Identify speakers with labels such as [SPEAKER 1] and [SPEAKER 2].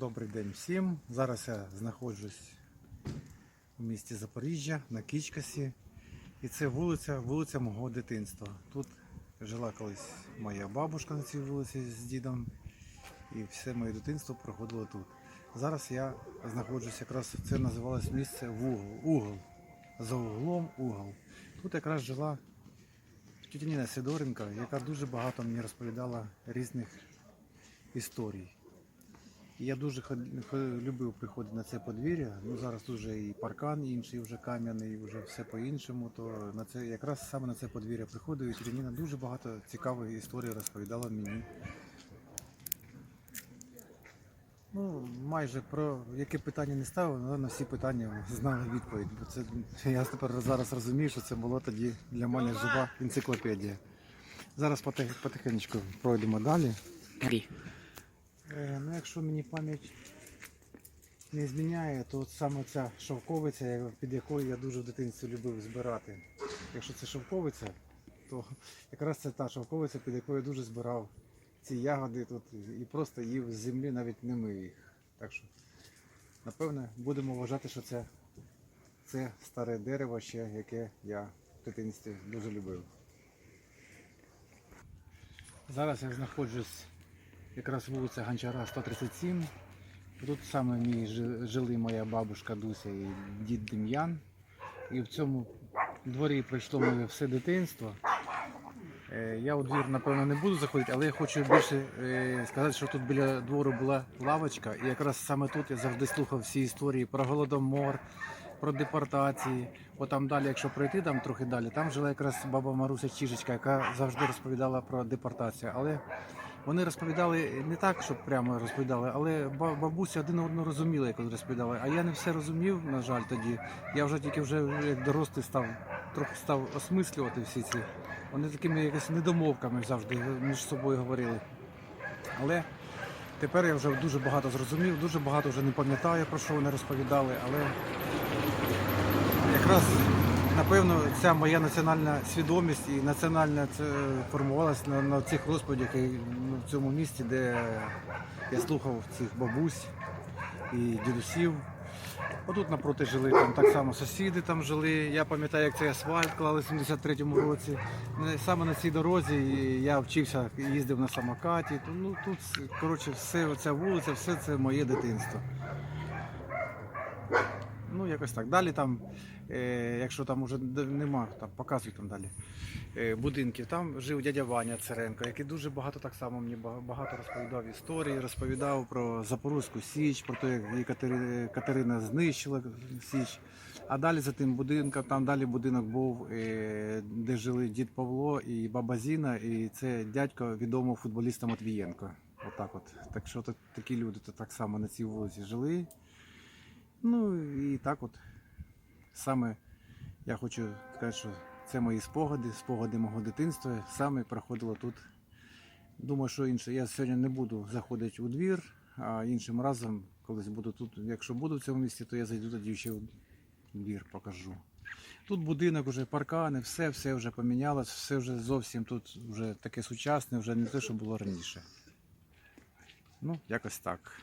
[SPEAKER 1] Добрий день всім. Зараз я знаходжусь у місті Запоріжжя на Кічкасі. І це вулиця, вулиця мого дитинства. Тут жила колись моя бабушка на цій вулиці з дідом. І все моє дитинство проходило тут. Зараз я знаходжусь якраз, це називалось місце вугол, угол. За углом угол. Тут якраз жила тітя Ніна яка дуже багато мені розповідала різних історій. Я дуже любив приходити на це подвір'я. Ну зараз вже і паркан інший, вже кам'яний, вже все по-іншому. То на це якраз саме на це подвір'я приходив і тітя Ніна дуже багато цікавих історій розповідала мені. Ну, майже про яке питання не ставив, але на всі питання знали відповідь. Бо це я тепер зараз розумію, що це була тоді для мене жива енциклопедія. Зараз потих- потихенечку пройдемо далі. Е, ну, якщо мені пам'ять не зміняє, то от саме ця шовковиця, під якою я дуже в дитинстві любив збирати. Якщо це шовковиця, то якраз це та шовковиця, під якою я дуже збирав ці ягоди тут і просто їв з землі, навіть не мив їх. Так що, напевне, будемо вважати, що це, це старе дерево ще, яке я в дитинстві дуже любив. Зараз я знаходжусь якраз вулиця Гончара 137. Тут саме мій жи- жили моя бабушка Дуся і дід Дем'ян. І в цьому дворі пройшло моє все дитинство. Е, Я у двір, напевно, не буду заходити, але я хочу більше е, сказати, що тут біля двору була лавочка, і якраз саме тут я завжди слухав всі історії про голодомор, про депортації. Бо там далі, якщо пройти там трохи далі, там жила якраз баба Маруся Чижечка, яка завжди розповідала про депортацію. Але вони розповідали не так, щоб прямо розповідали, але ба- бабуся один одного розуміла, як вони розповідали. А я не все розумів, на жаль, тоді. Я вже тільки вже як дорослий став, трохи став осмислювати всі ці. Вони такими якось недомовками завжди між собою говорили. Але тепер я вже дуже багато зрозумів, дуже багато вже не пам'ятаю, про що вони розповідали, але якраз напевно ця моя національна свідомість і національна це формувалася на, на цих розповідях і ну, в цьому місці, де я слухав цих бабусь і дідусів. Отут напроти жили там так само сусіди там жили. Я пам'ятаю, як цей асфальт клали в 73-му році. Ну, Саме на цій дорозі я вчився, їздив на самокаті. Ну тут коротше, все ця вулиця, все це моє дитинство. Ну, якось так. Далі там, е, якщо там уже д- нема, там показують там далі е, будинків. Там жив дядя Ваня Церенко, який дуже багато так само мені багато розповідав історії, розповідав про Запорозьку Січ, про те, як Катери- Катерина знищила Січ. А далі за тим будинком, там далі будинок був, е, де жили дід Павло і баба Зіна, і це дядько відомого футболіста Матвієнко. Отак от. Так що так- такі люди то так само на цій вулиці жили. Ну і так от саме я хочу сказати, що це мої спогади, спогади мого дитинства. Саме проходило тут. Думаю, що інше. Я сьогодні не буду заходити у двір, а іншим разом, колись буду тут, якщо буду в цьому місці, то я зайду тоді ще у двір, покажу. Тут будинок вже паркани, все, все вже помінялось, все вже зовсім тут вже таке сучасне, вже не те, що було раніше. Ну, якось так.